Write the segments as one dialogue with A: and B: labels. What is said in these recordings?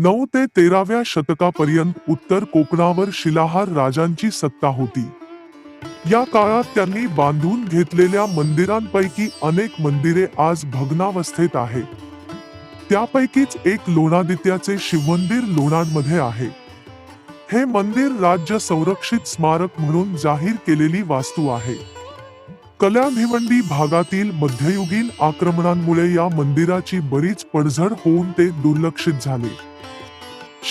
A: नऊ ते तेराव्या शतकापर्यंत उत्तर कोकणावर शिलाहार राजांची सत्ता होती. या काळात त्यांनी बांधून घेतलेल्या मंदिरांपैकी अनेक मंदिरे आज भग्नावस्थेत आहेत. त्यापैकीच एक लोणादित्याचे शिवमंदिर लोणांमध्ये आहे. हे मंदिर राज्य संरक्षित स्मारक म्हणून जाहीर केलेली वास्तू आहे. कल्याभिवंडी भागातील मध्ययुगीन आक्रमणांमुळे या मंदिराची बरीच पडझड होऊन ते दुर्लक्षित झाले.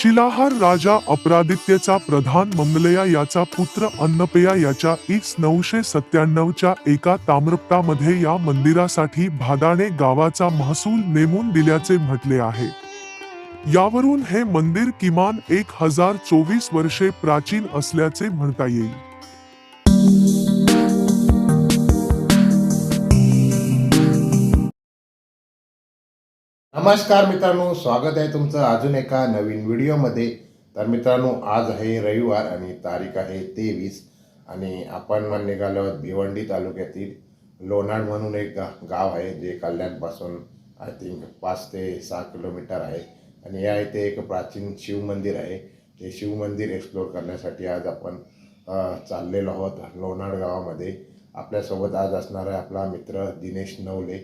A: शिलाहार राजा अपरादित्यचा प्रधान मंगलया याचा पुत्र अन्नपेया याच्या इस नऊशे सत्त्याण्णवच्या एका ताम्रपटामध्ये या मंदिरासाठी भादाणे गावाचा महसूल नेमून दिल्याचे म्हटले आहे. यावरून हे मंदिर किमान एक हजार चोवीस वर्षे प्राचीन असल्याचे म्हणता येईल.
B: नमस्कार मित्रांनो स्वागत आहे तुमचं अजून एका नवीन व्हिडिओमध्ये. तर मित्रांनो आज आहे रविवार आणि तारीख आहे तेवीस आणि आपण मग निघालो आहोत भिवंडी तालुक्यातील लोणाड म्हणून एक गा गाव आहे जे कल्याणपासून आय थिंक पाच ते सहा किलोमीटर आहे. आणि या इथे एक प्राचीन शिवमंदिर आहे. ते शिवमंदिर एक्सप्लोर करण्यासाठी आज आपण चाललेलो आहोत लोणाड गावामध्ये. आपल्यासोबत आज असणार आहे आपला मित्र दिनेश नवले.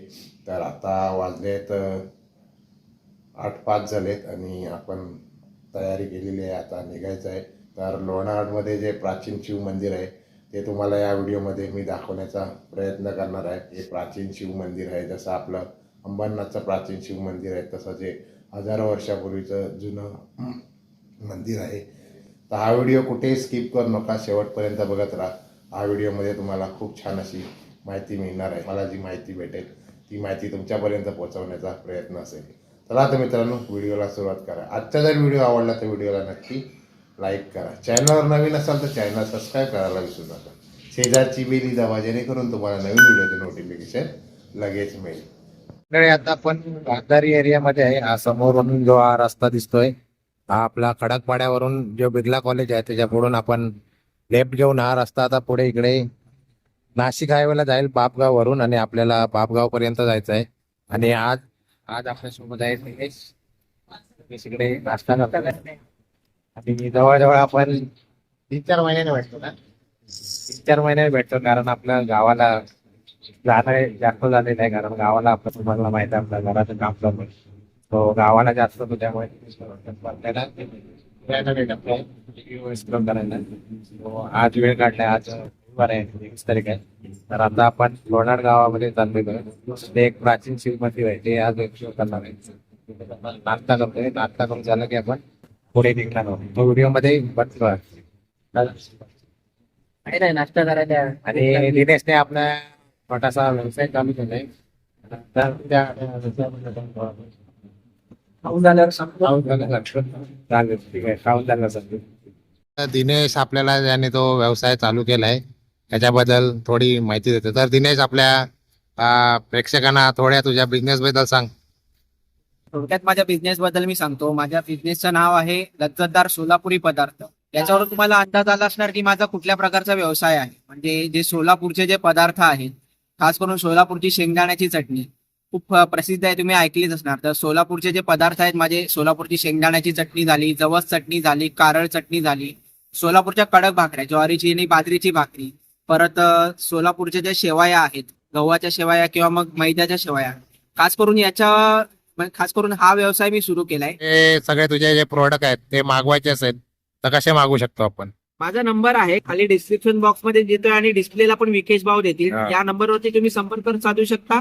B: तर आता वाजले आहेत आठ पाच झालेत आणि आपण तयारी केलेली आहे आता निघायचं आहे. तर लोणावळमध्ये जे प्राचीन शिव मंदिर आहे ते तुम्हाला या व्हिडिओमध्ये मी दाखवण्याचा प्रयत्न करणार आहे. हे प्राचीन शिव मंदिर आहे जसं आपलं अंबरनाथचं प्राचीन शिव मंदिर आहे तसं जे हजारो वर्षापूर्वीचं जुनं मंदिर आहे. तर हा व्हिडिओ कुठेही स्किप करू नका शेवटपर्यंत बघत राहा. हा व्हिडिओमध्ये तुम्हाला खूप छान अशी माहिती मिळणार आहे. मला जी माहिती भेटेल ती माहिती तुमच्यापर्यंत पोहोचवण्याचा प्रयत्न असेल. चला आता मित्रांनो व्हिडिओला सुरुवात करा. आजचा जर व्हिडिओ आवडला तर व्हिडिओला नक्की लाईक करा. चॅनलवर नवीन असाल तर चॅनल सबस्क्राईब करायला विसरू नका. शेजारची बेली दाबा जेणेकरून तुम्हाला नवीन व्हिडिओचे नोटिफिकेशन लगेच मिळेल.
C: मंडळी आता आपण राजधारी एरियामध्ये आहे. हा समोरून जो हा रस्ता दिसतोय हा आपला खडकपाड्यावरून जो बिर्ला कॉलेज आहे त्याच्या पुढून आपण लेफ्ट घेऊन हा रस्ता आता पुढे इकडे नाशिक हायवेला जाईल बापगाव वरून आणि आपल्याला बापगाव पर्यंत जायचं आहे आणि आज आज आपल्यासोबत आहे निलेश नाश्ता करतात आणि जवळजवळ आपण तीन चार महिन्याने भेटतो ना तीन चार महिन्याने भेटतो कारण आपल्या गावाला जाणं जास्त झालेलं आहे कारण गावाला आपलं तुम्हाला माहिती आहे आपल्या घराचं काम चालू आहे. तो गावाला जास्त होतो त्यामुळे आपल्याला करायला. आज वेळ काढलाय आज आहे आहे. तर आता आपण लोणाड गावामध्ये चाललेलो आहे. ते एक प्राचीन शिव मंदिर आहे ते आज एक्सप्लोर करणार आहे. नाश्ता करतोय नाश्ता करून झालं की आपण पुढे निघणार आहोत. तो व्हिडिओमध्ये बघतो
D: नाही नाही नाश्ता करायला
C: आणि दिनेशने आपला छोटासा व्यवसाय चालू केलाय. तर त्या व्यवसायामध्ये
D: खाऊन झाल्यावर
C: खाऊन झालं चालेल ठीक आहे. खाऊन झालं दिनेश आपल्याला ज्याने तो व्यवसाय चालू केलाय. त्याच्याबद्दल थोडी माहिती देते. तर दिनेश आपल्या प्रेक्षकांना थोड्या तुझ्या बिझनेस बद्दल सांग.
D: थोडक्यात माझ्या बिझनेस बद्दल मी सांगतो. माझ्या बिझनेसचं नाव आहे लज्जतदार सोलापुरी पदार्थ. याच्यावर तुम्हाला अंदाज आला असणार की माझा कुठल्या प्रकारचा व्यवसाय आहे. म्हणजे जे सोलापूरचे जे पदार्थ आहेत खास करून सोलापूरची शेंगदाण्याची चटणी खूप प्रसिद्ध आहे तुम्ही ऐकलीच असणार. तर सोलापूरचे जे पदार्थ आहेत माझे सोलापूरची शेंगदाण्याची चटणी झाली जवस चटणी झाली कारळ चटणी झाली सोलापूरच्या कडक भाकऱ्या ज्वारीची आणि बाजरीची भाकरी परत सोलापूरच्या ज्या शेवाया आहेत गव्हाच्या शेवाया किंवा मग मैद्याच्या शेवाया खास करून याच्या म्हणजे खास करून हा व्यवसाय मी सुरू केलाय.
C: हे सगळे तुझे जे प्रोडक्ट आहेत ते मागवायचे असेल तर कसे मागू शकतो आपण?
D: माझा नंबर आहे खाली डिस्क्रिप्शन बॉक्समध्ये देतोय आणि डिस्प्लेला पण विकेश भाव देतील.
C: हा.
D: या नंबरवरती तुम्ही संपर्क साधू शकता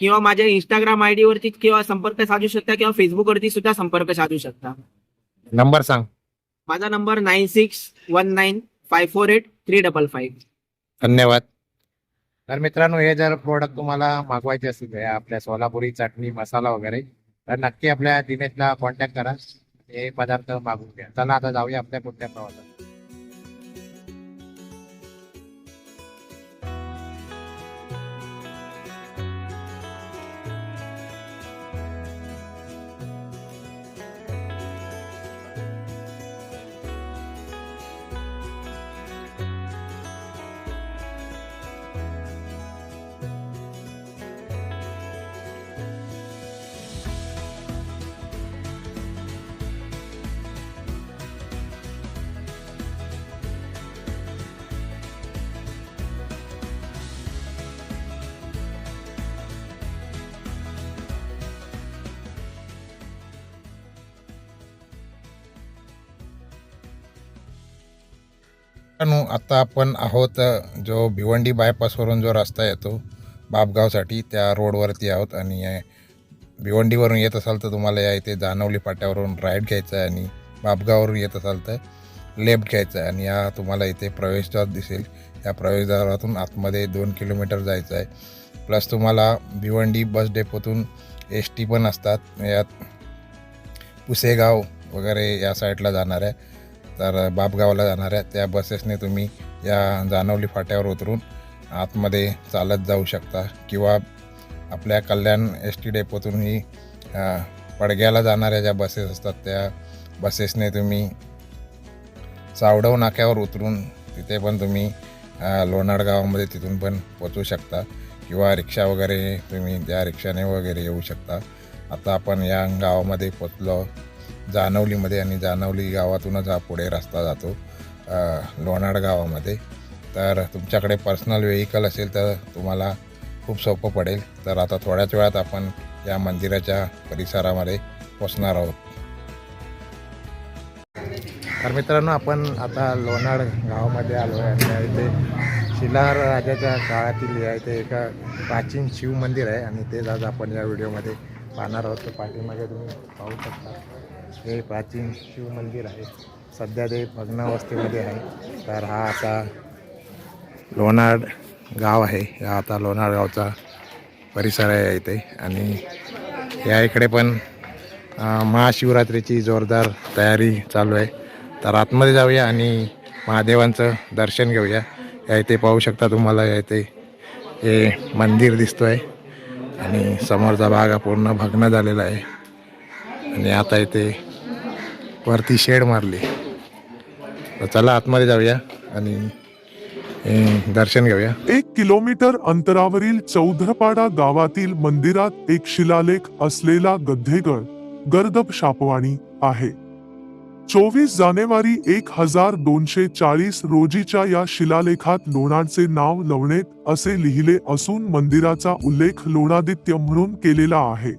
D: किंवा माझ्या इंस्टाग्राम आयडी वरती किंवा संपर्क साधू शकता किंवा फेसबुक वरती सुद्धा संपर्क साधू शकता.
C: नंबर सांग.
D: माझा number nine six one nine five four eight three double five.
C: धन्यवाद. तर मित्रांनो हे जर प्रोडक्ट तुम्हाला मागवायचे असतील आपल्या सोलापुरी चटणी मसाला वगैरे तर नक्की आपल्या दिनेशला कॉन्टॅक्ट करा. हे पदार्थ मागून घ्या. चला आता जाऊया आपल्या पुढच्या प्रवासात. आता आपण आहोत जो भिवंडी बायपासवरून जो रस्ता येतो बापगावसाठी त्या रोडवरती आहोत आणि भिवंडीवरून येत असाल तर तुम्हाला या इथे जानवली पाट्यावरून राईट घ्यायचं आहे आणि बापगाववरून येत असाल तर लेफ्ट घ्यायचं आहे. आणि या तुम्हाला इथे प्रवेशद्वार दिसेल. या प्रवेशद्वारातून आतमध्ये दोन किलोमीटर जायचं आहे. प्लस तुम्हाला भिवंडी बस डेपोतून एस टी पण असतात. यात पुसेगाव वगैरे या साईडला जाणार आहे. तर बापगावला जाणाऱ्या त्या बसेसने तुम्ही या जानवली फाट्यावर उतरून आतमध्ये चालत जाऊ शकता किंवा आपल्या कल्याण एस टी डेपोतूनही पडग्याला जाणाऱ्या ज्या बसेस असतात त्या बसेसने तुम्ही चावडव नाक्यावर उतरून तिथे पण तुम्ही अ, लोणाड गावामध्ये तिथून पण पोचू शकता किंवा रिक्षा वगैरे तुम्ही त्या रिक्षाने वगैरे येऊ शकता. आता आपण या गावामध्ये पोचलो जानवलीमध्ये आणि जानवली गावातूनच हा पुढे रस्ता जातो लोणाड गावामध्ये. तर तुमच्याकडे पर्सनल व्हेकल असेल तर तुम्हाला खूप सोपं पडेल. तर आता थोड्याच वेळात आपण या मंदिराच्या परिसरामध्ये पोचणार आहोत. तर मित्रांनो आपण आता लोणाड गावामध्ये आलो आहे आणि इथे शिलार राजाच्या काळातील या इथे एका प्राचीन शिव मंदिर आहे आणि तेच आज आपण या व्हिडिओमध्ये पाहणार आहोत. तर पाठीमागे तुम्ही पाहू शकता. हे प्राचीन शिव मंदिर आहे. सध्या ते भग्नावस्थेमध्ये आहे. तर हा आता लोणार गाव आहे. हा आता लोणार गावचा परिसर आहे इथे. आणि या इकडे पण महाशिवरात्रीची जोरदार तयारी चालू आहे. तर आतमध्ये जाऊया आणि महादेवांचं दर्शन घेऊया. या इथे पाहू शकता तुम्हाला या इथे हे मंदिर दिसतो आहे आणि समोरचा भाग हा पूर्ण भग्न झालेला आहे. आणि आता इथे वरती शेड मारली. तर चला आतमध्ये जाऊया आणि दर्शन घेऊया.
A: एक किलोमीटर अंतरावरील चौधरपाडा गावातील मंदिरात एक शिलालेख असलेला गद्धेगड गर्दब शापवाणी आहे. चोवीस जानेवारी एक हजार दोनशे चाळीस रोजीच्या या शिलालेखात लोणाचे नाव लवणेत असे लिहिले असून मंदिराचा उल्लेख लोणादित्य म्हणून केलेला आहे.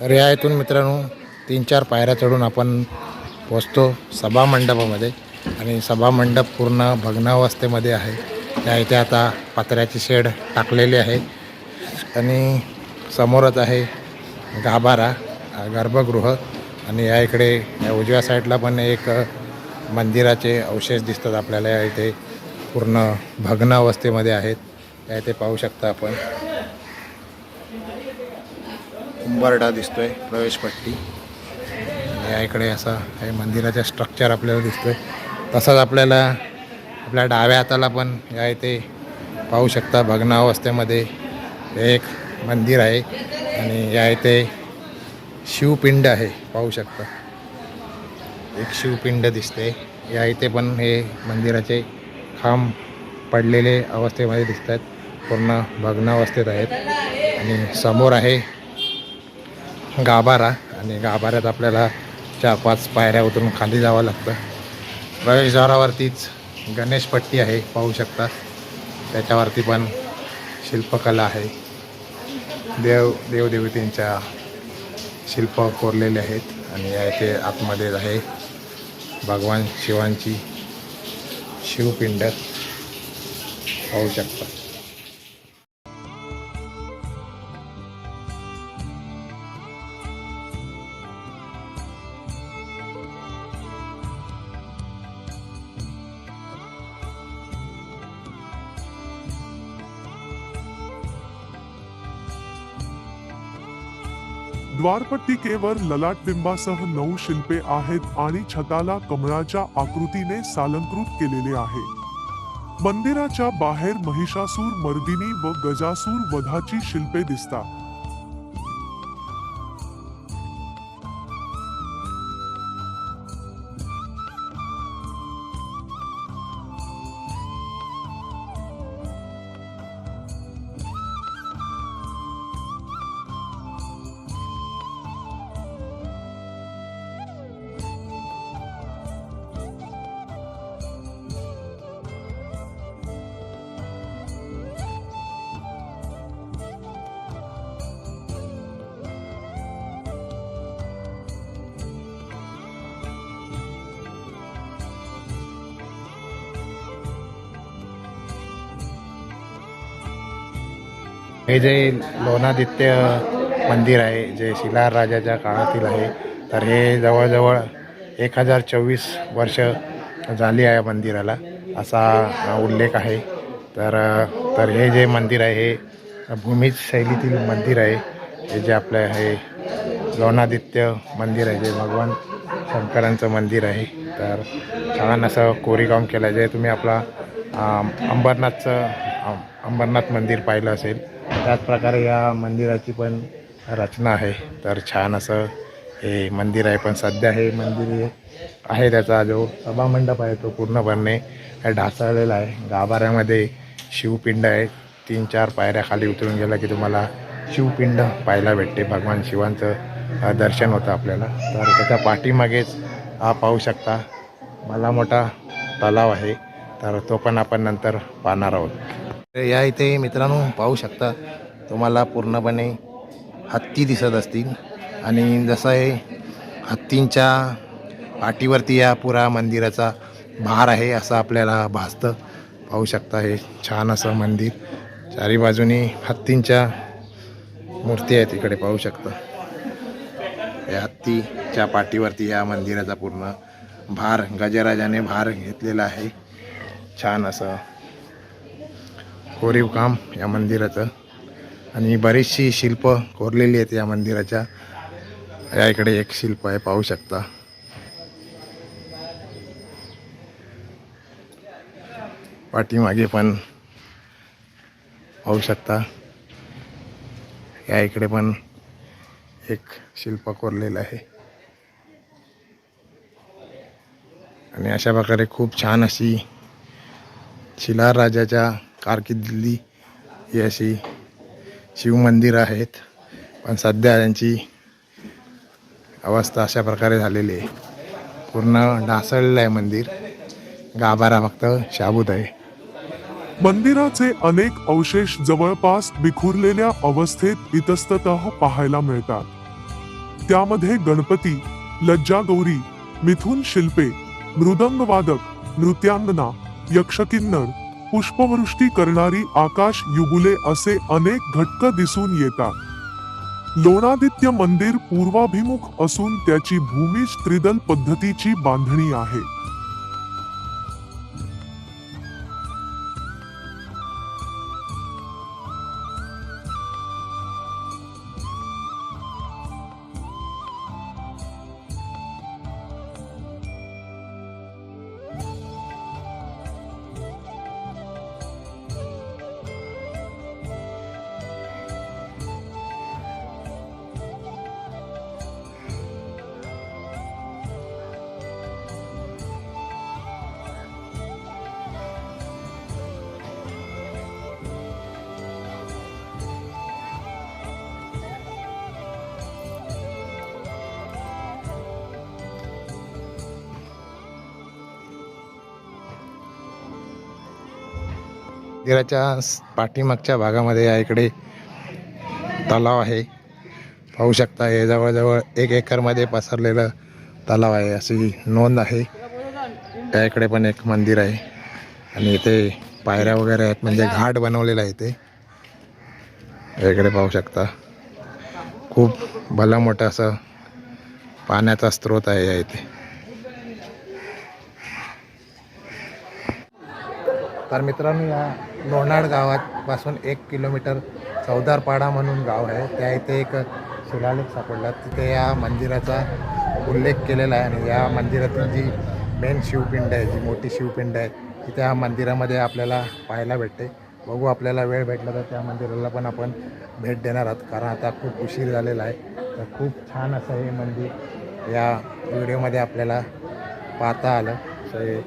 C: रियायतून मित्रांनो तीन चार पायऱ्या चढून आपण पोचतो सभामंडपामध्ये आणि सभामंडप पूर्ण भग्नावस्थेमध्ये आहे. त्या इथे आता पत्र्याची शेड टाकलेली आहे. आणि समोरच आहे गाभारा गर्भगृह. आणि या इकडे या उजव्या साईडला पण एक मंदिराचे अवशेष दिसतात आपल्याला. या इथे पूर्ण भग्न अवस्थेमध्ये आहेत. या इथे पाहू शकता आपण. उंबरडा दिसतोय प्रवेशपट्टी या इकडे असा हे मंदिराचं स्ट्रक्चर आपल्याला दिसतोय. तसंच आपल्याला आपल्या डाव्या हाताला पण या इथे पाहू शकता भग्नावस्थेमध्ये हे एक मंदिर आहे आणि या इथे शिवपिंड आहे पाहू शकता. एक शिवपिंड दिसते या इथे पण हे मंदिराचे खांब पडलेले अवस्थेमध्ये दिसत आहेत पूर्ण भग्नावस्थेत आहेत. आणि समोर आहे गाभारा आणि गाभाऱ्यात आपल्याला चार पाच पायऱ्या उतरून खाली जावं लागतं. प्रवेशद्वारावरतीच गणेशपट्टी आहे पाहू शकता. त्याच्यावरती पण शिल्पकला आहे. देव देवदेवतींच्या शिल्प कोरलेले आहेत आणि या इथे आतमध्ये आहे भगवान शिवांची शिवपिंड. पाहू शकता.
A: द्वारपट्टिकेवर ललाटबिंबासह नऊ शिल्पे आहेत आणि छताला कमळाच्या आकृतीने सालंकृत केलेले आहे. मंदिराच्या बाहेर महिषासूर मर्दिनी व गजासूर वधाची शिल्पे दिसतात.
C: हे जे लोणादित्य मंदिर आहे जे शिलार राजाच्या काळातील आहे तर हे जवळजवळ एक हजार चोवीस वर्ष झाली आहे मंदिराला असा उल्लेख आहे. तर तर हे जे मंदिर आहे हे भूमिज शैलीतील मंदिर आहे. हे जे आपलं हे लोणादित्य मंदिर आहे जे भगवान शंकरांचं मंदिर आहे. तर छान असं कोरीगाम केलं आहे. जे तुम्ही आपला अंबरनाथचं अंबरनाथ मंदिर पाहिलं असेल त्याच प्रकारे या मंदिराची पण रचना आहे. तर छान असं हे मंदिर आहे. पण सध्या हे मंदिर आहे त्याचा जो सभामंडप आहे तो पूर्णपणे ढासळलेला आहे. गाभाऱ्यामध्ये शिवपिंड आहे. तीन चार पायऱ्या खाली उतरून गेला की तुम्हाला शिवपिंड पाहायला भेटते. भगवान शिवांचं दर्शन होतं आपल्याला. तर त्याच्या पाठीमागेच हा पाहू शकता मला मोठा तलाव आहे. तर तो पण आपण नंतर पाहणार आहोत. या इथे मित्रांनो पाहू शकता तुम्हाला पूर्णपणे हत्ती दिसत असतील. आणि जसं हे हत्तींच्या पाठीवरती या पुरा मंदिराचा भार आहे असं आपल्याला भासतं. पाहू शकता हे छान असं मंदिर. चारी बाजूनी हत्तींच्या मूर्ती आहेत इकडे पाहू शकता. या हत्तीच्या पाठीवरती या मंदिराचा पूर्ण भार गजराजाने भार घेतलेला आहे. छान असं कोरीव काम या मंदिराचं. आणि बरीचशी शिल्प कोरलेली आहेत या मंदिराच्या. या इकडे एक शिल्प आहे पाहू शकता. पाठीमागे पण पाहू शकता. या इकडे पण एक शिल्प कोरलेलं आहे. आणि अशा प्रकारे खूप छान अशी शिलार राजाच्या कारकिर्दीतली ही अशी शिवमंदिरं आहेत. पण सध्या त्यांची अवस्था अशा प्रकारे झालेली आहे. पूर्ण ढासळलं आहे मंदिर. गाभारा फक्त शाबूत आहे.
A: मंदिराचे अनेक अवशेष जवळपास बिखुरलेल्या अवस्थेत इतस्तत पाहायला मिळतात. त्यामध्ये गणपती लज्जागौरी मिथुन शिल्पे मृदंगवादक नृत्यांगना यक्षकिन्नर पुष्पवृष्टी करणारी आकाश युगुले असे अनेक घटक दिसून येतात. लोणादित्य मंदिर पूर्वाभिमुख असून त्याची भूमी त्रिदल पद्धतीची बांधणी आहे.
C: मंदिराच्या पाठीमागच्या भागामध्ये या इकडे तलाव आहे. पाहू शकता हे जवळजवळ एक एकरमध्ये पसरलेलं तलाव आहे अशी नोंद आहे. त्या इकडे पण एक मंदिर आहे. आणि इथे पायऱ्या वगैरे आहेत म्हणजे घाट बनवलेला आहे इथे. इकडे पाहू शकता. खूप भला मोठं असं पाण्याचा स्रोत आहे या इथे. तर मित्रांनो या लोणाड गावापासून एक किलोमीटर चौदारपाडा म्हणून गाव आहे. त्या इथे एक शिलालेख सापडला. तिथे या मंदिराचा उल्लेख केलेला आहे आणि या मंदिरातील जी मेन शिवपिंड आहे जी मोठी शिवपिंड आहे ती त्या मंदिरामध्ये आपल्याला पाहायला भेटते. बघू आपल्याला वेळ भेटला तर त्या मंदिराला पण आपण भेट देणार आहोत. कारण आता खूप उशीर झालेला आहे. तर खूप छान असं हे मंदिर या व्हिडिओमध्ये आपल्याला पाहता आलं. तर हे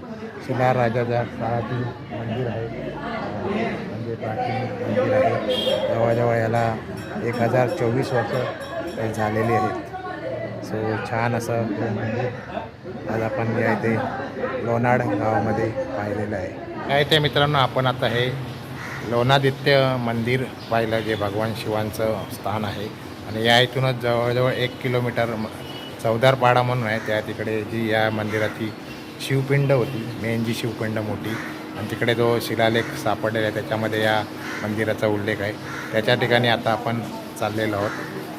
C: शिलार राजाच्या काळातील मंदिर आहे. म्हणजे प्राचीन मंदिर आहे. जवळजवळ याला एक हजार चोवीस वर्ष झालेली आहेत. सो छान असं मंदिर आज आपण या इथे लोणाड गावामध्ये पाहिलेलं आहे. काय ते मित्रांनो आपण आता हे लोणादित्य मंदिर पाहिलं जे भगवान शिवांचं स्थान आहे. आणि या इथूनच जवळजवळ एक किलोमीटर चौदारपाडा म्हणून आहे. त्या तिकडे जी या मंदिराची शिवपिंड होती मेन जी शिवपिंड मोठी आणि तिकडे जो शिलालेख सापडलेला आहे त्याच्यामध्ये या मंदिराचा उल्लेख आहे. त्याच्या ठिकाणी आता आपण चाललेलो आहोत.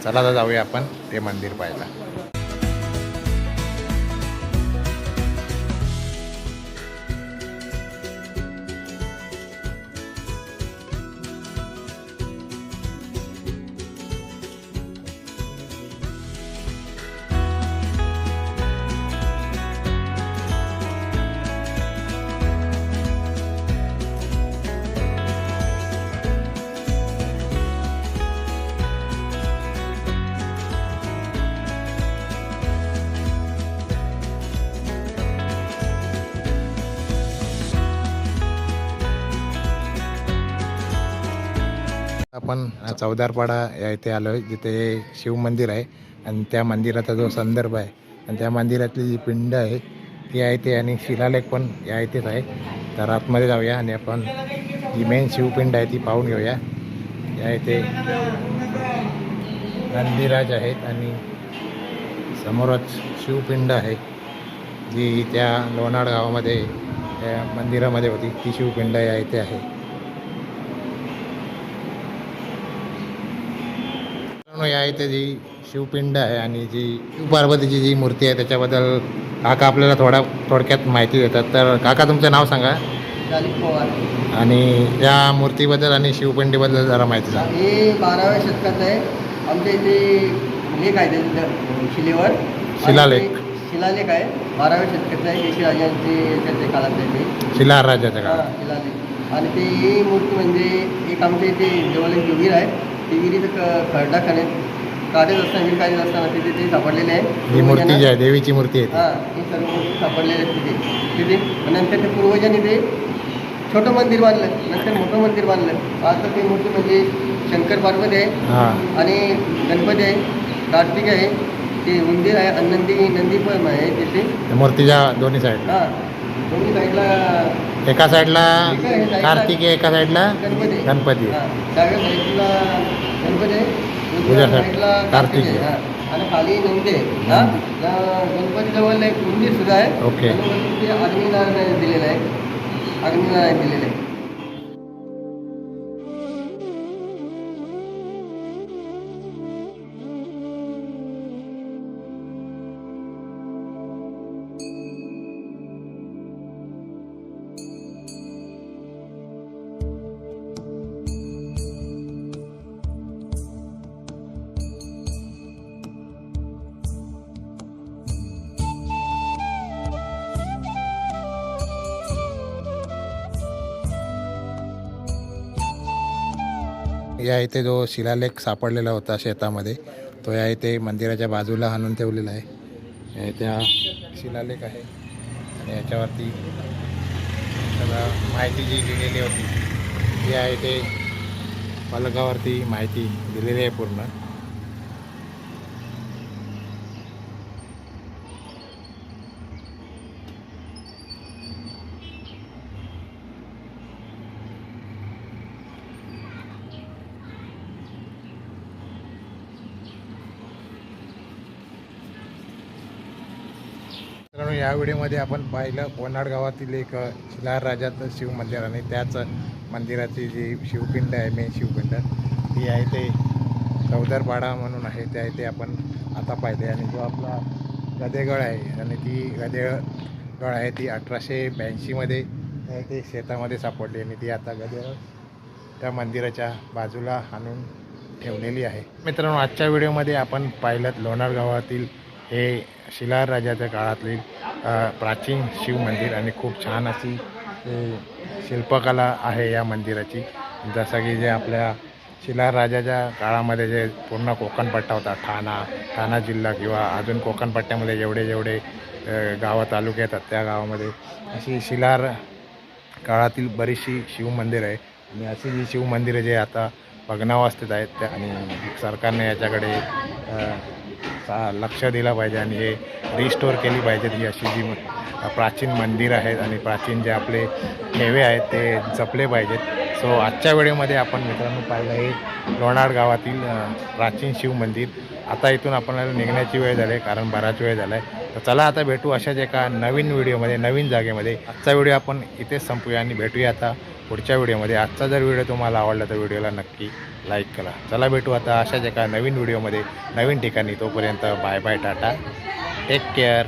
C: चला तर जाऊया आपण ते मंदिर पाहायला. आपण चौदारपाडा या इथे आलो आहे जिथे शिव मंदिर आहे. आणि त्या मंदिराचा जो संदर्भ आहे आणि त्या मंदिरातली जी पिंड आहे ती आहे ते आणि शिलालेख पण या इथेच आहे. तर आतमध्ये जाऊया आणि आपण जी मेन शिवपिंड आहे ती पाहून घेऊया. या इथे नंदीराज आहेत आणि समोरच शिवपिंड आहे जी त्या लोणाड गावामध्ये त्या मंदिरामध्ये होती. ती शिवपिंड या इथे आहे. मित्रांनो, या इथे जी शिवपिंड आहे आणि जी शिवपार्वतीची जी मूर्ती आहे त्याच्याबद्दल काका आपल्याला थोडा थोडक्यात माहिती देतात. तर काका तुमचं नाव सांगा.
E: पवार.
C: आणि या मूर्तीबद्दल आणि शिवपिंडीबद्दल जरा माहिती सांगा.
E: हे बाराव्या शतकात आहे. आमच्या इथे लेख आहे शिलेवर.
C: शिलालेख.
E: ते शिलालेख आहे. बाराव्या शतकाचं आहे यशराजांचे त्याच्या काळात आहे ते.
C: शिलार राज्याच्या
E: हा,
C: काळात.
E: शिलालेख. आणि ते मूर्ती म्हणजे एक आमच्या इथे जवळ एक विहीर आहे. ती विहिरीचं क खरडा खाण्यात काढत असताना विहीर काढत असताना तिथे ते सापडलेले आहे.
C: ही मूर्ती जी आहे देवीची मूर्ती आहे.
E: हां ही सर्व मूर्ती सापडलेले आहेत तिथे. तिथे. आणि नंतर ते पूर्वजांनी ते छोटं मंदिर बांधलं. नंतर मोठं मंदिर बांधलं. आता ते मूर्ती म्हणजे शंकर पार्वती आहे. आणि गणपती आहे. कार्तिक आहे. ते मंदिर आहे. आणि नंदी नंदी पण आहे तिथे.
C: मूर्तीच्या दोन्ही साईड
E: हां. दोन्ही साईडला
C: एका साईडला कार्तिक आहे एका साईडला
E: गणपती.
C: गणपती
E: डाव्या साईडला गणपती
C: कार्तिक
E: आहे. हां. आणि खाली नंदी आहे हां त्या गणपतीजवळ एक मंदिर सुद्धा आहे
C: ओके.
E: अग्निनारायण दिलेलं आहे अग्निनारायण दिलेलं आहे
C: या इथे जो शिलालेख सापडलेला होता शेतामध्ये तो या इथे मंदिराच्या बाजूला आणून ठेवलेला आहे. या इथे हा शिलालेख आहे. आणि याच्यावरती सगळं माहिती जी लिहिलेली होती ती आहे ते फलकावरती माहिती दिलेली आहे पूर्ण. या व्हिडिओमध्ये आपण पाहिलं कोनाड गावातील एक अ, शिलार राजाचं शिव मंदिर आणि त्याच मंदिराची जी शिवपिंड आहे मेन शिवपिंड ती आहे ते चौदरपाडा म्हणून आहे. ते आहे ते आपण आता पाहिले आणि जो आपला गदेगड आहे आणि ती गदेगड आहे ती अठराशे ब्याऐंशीमध्ये ते शेतामध्ये सापडली आणि ती आता गदेगड त्या मंदिराच्या बाजूला आणून ठेवलेली आहे. मित्रांनो आजच्या व्हिडिओमध्ये आपण पाहिलं लोणार गावातील हे शिलार राजाच्या प्राचीन शिव मंदिर आणि खूप छान अशी शिल्पकला आहे या मंदिराची. जसं की जे आपल्या शिलार राजाच्या काळामध्ये जे पूर्ण कोकणपट्टा होता ठाणा ठाणा जिल्हा किंवा अजून कोकणपट्ट्यामध्ये जेवढे जेवढे गावं तालुके येतात त्या गावामध्ये अशी शिलार काळातील बरीचशी शिवमंदिरं आहे. आणि अशी जी शिवमंदिरं जे आता भग्नावस्थेत आहेत त्या आणि सरकारने याच्याकडे लक्ष दिलं पाहिजे आणि हे रिस्टोर केली पाहिजेत ही अशी जी प्राचीन मंदिर आहेत आणि प्राचीन जे आपले ठेवे आहेत ते जपले पाहिजेत. सो आजच्या वेळेमध्ये आपण मित्रांनो पाहिलं हे लोणार गावातील प्राचीन शिव मंदिर. आता इथून आपल्याला निघण्याची वेळ झाली आहे कारण बराच वेळ झाला आहे. तर चला आता भेटू अशाच एका नवीन व्हिडिओमध्ये नवीन जागेमध्ये. आजचा व्हिडिओ आपण इथेच संपूया आणि भेटूया आता. पुढच्या व्हिडिओमध्ये. आजचा जर व्हिडिओ तुम्हाला आवडला तर व्हिडिओला नक्की लाईक करा. चला भेटू आता अशाच एका नवीन व्हिडिओमध्ये. नवीन ठिकाणी. तोपर्यंत bye bye tata. Take care